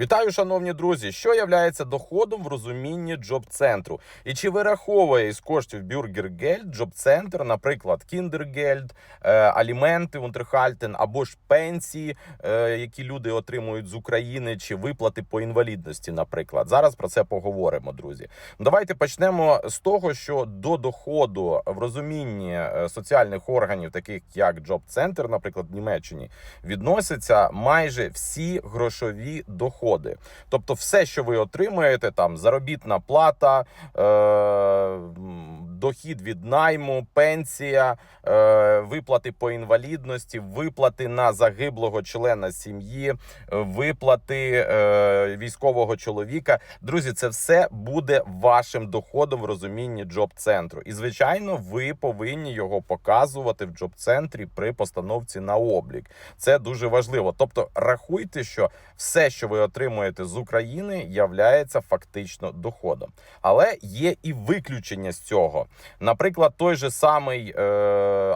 Вітаю, шановні друзі! Що являється доходом в розумінні джоб-центру? І чи вираховує із коштів бюргергельд джоб-центр, наприклад, кіндергельд, аліменти, унтерхальтен або ж пенсії, які люди отримують з України, чи виплати по інвалідності, наприклад? Зараз про це поговоримо, друзі. Давайте почнемо з того, що до доходу в розумінні е, соціальних органів, таких як джоб-центр, наприклад, в Німеччині, відносяться майже всі грошові доходи. Тобто, все, що ви отримуєте, там заробітна плата, е, дохід від найму, пенсія, е, виплати по інвалідності, виплати на загиблого члена сім'ї, е, виплати е, військового чоловіка. Друзі, це все буде вашим доходом в розумінні джоб-центру. І звичайно, ви повинні його показувати в джоб-центрі при постановці на облік. Це дуже важливо. Тобто, рахуйте, що все, що ви отримуєте з України, являється фактично доходом. Але є і виключення з цього. Наприклад, той же самий е,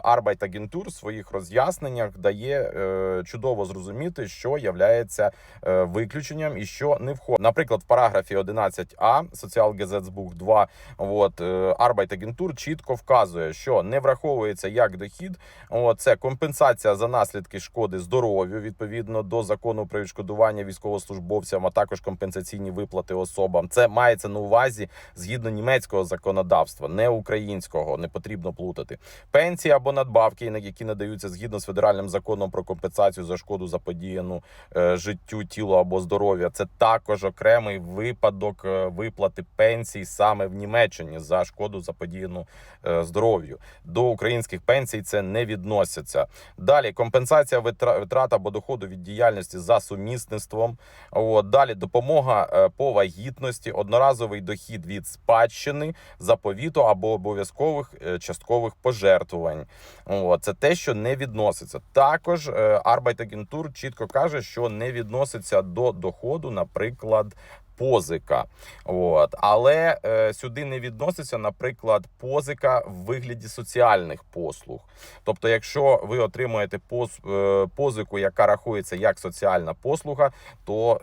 Arbeitsagentur в своїх роз'ясненнях дає е, чудово зрозуміти, що являється е, виключенням і що не входить. Наприклад, в параграфі 11а Sozialgesetzbuch 2 от, е, Arbeitsagentur чітко вказує, що не враховується як дохід. От, це компенсація за наслідки шкоди здоров'ю відповідно до закону про відшкодування військовослужбовцям, а також компенсаційні виплати особам. Це мається на увазі згідно німецького законодавства, не українського, не потрібно плутати. Пенсії або надбавки, які надаються згідно з федеральним законом про компенсацію за шкоду заподіяну е, життю, тілу або здоров'я. Це також окремий випадок е, виплати пенсій саме в Німеччині за шкоду заподіяну е, здоров'ю. До українських пенсій це не відноситься. Далі компенсація витра- витрат або доходу від діяльності за сумісництвом. От далі допомога по вагітності, одноразовий дохід від спадщини, заповіту або обов'язкових е, часткових пожертвувань. От, це те, що не відноситься. Також е, Arbeitsagentur чітко каже, що не відноситься до доходу, наприклад. Позика, от але е, сюди не відноситься, наприклад, позика в вигляді соціальних послуг. Тобто, якщо ви отримуєте поз, е, позику, яка рахується як соціальна послуга, то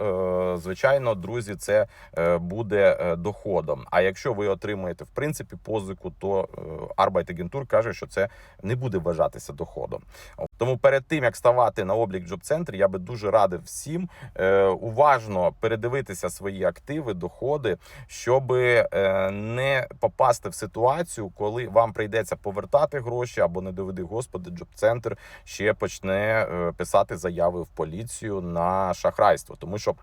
е, звичайно, друзі, це е, буде е, доходом. А якщо ви отримуєте в принципі позику, то Arbeitsagentur каже, що це не буде вважатися доходом. Тому перед тим як ставати на облік в джоб-центрі, я би дуже радив всім е, уважно передивитися свої активи, доходи, щоб е, не попасти в ситуацію, коли вам прийдеться повертати гроші або не доведи господи, джоб-центр ще почне е, писати заяви в поліцію на шахрайство, тому що.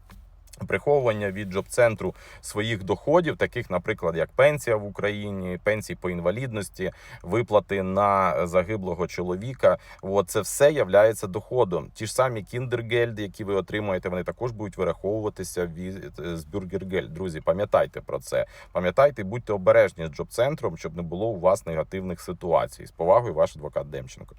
Приховування від джоб-центру своїх доходів, таких, наприклад, як пенсія в Україні, пенсії по інвалідності, виплати на загиблого чоловіка. От це все являється доходом. Ті ж самі кіндергельди, які ви отримуєте, вони також будуть вираховуватися від з бюргергельд. Друзі, пам'ятайте про це. Пам'ятайте, будьте обережні з джоб-центром, щоб не було у вас негативних ситуацій. З повагою, ваш адвокат Демченко.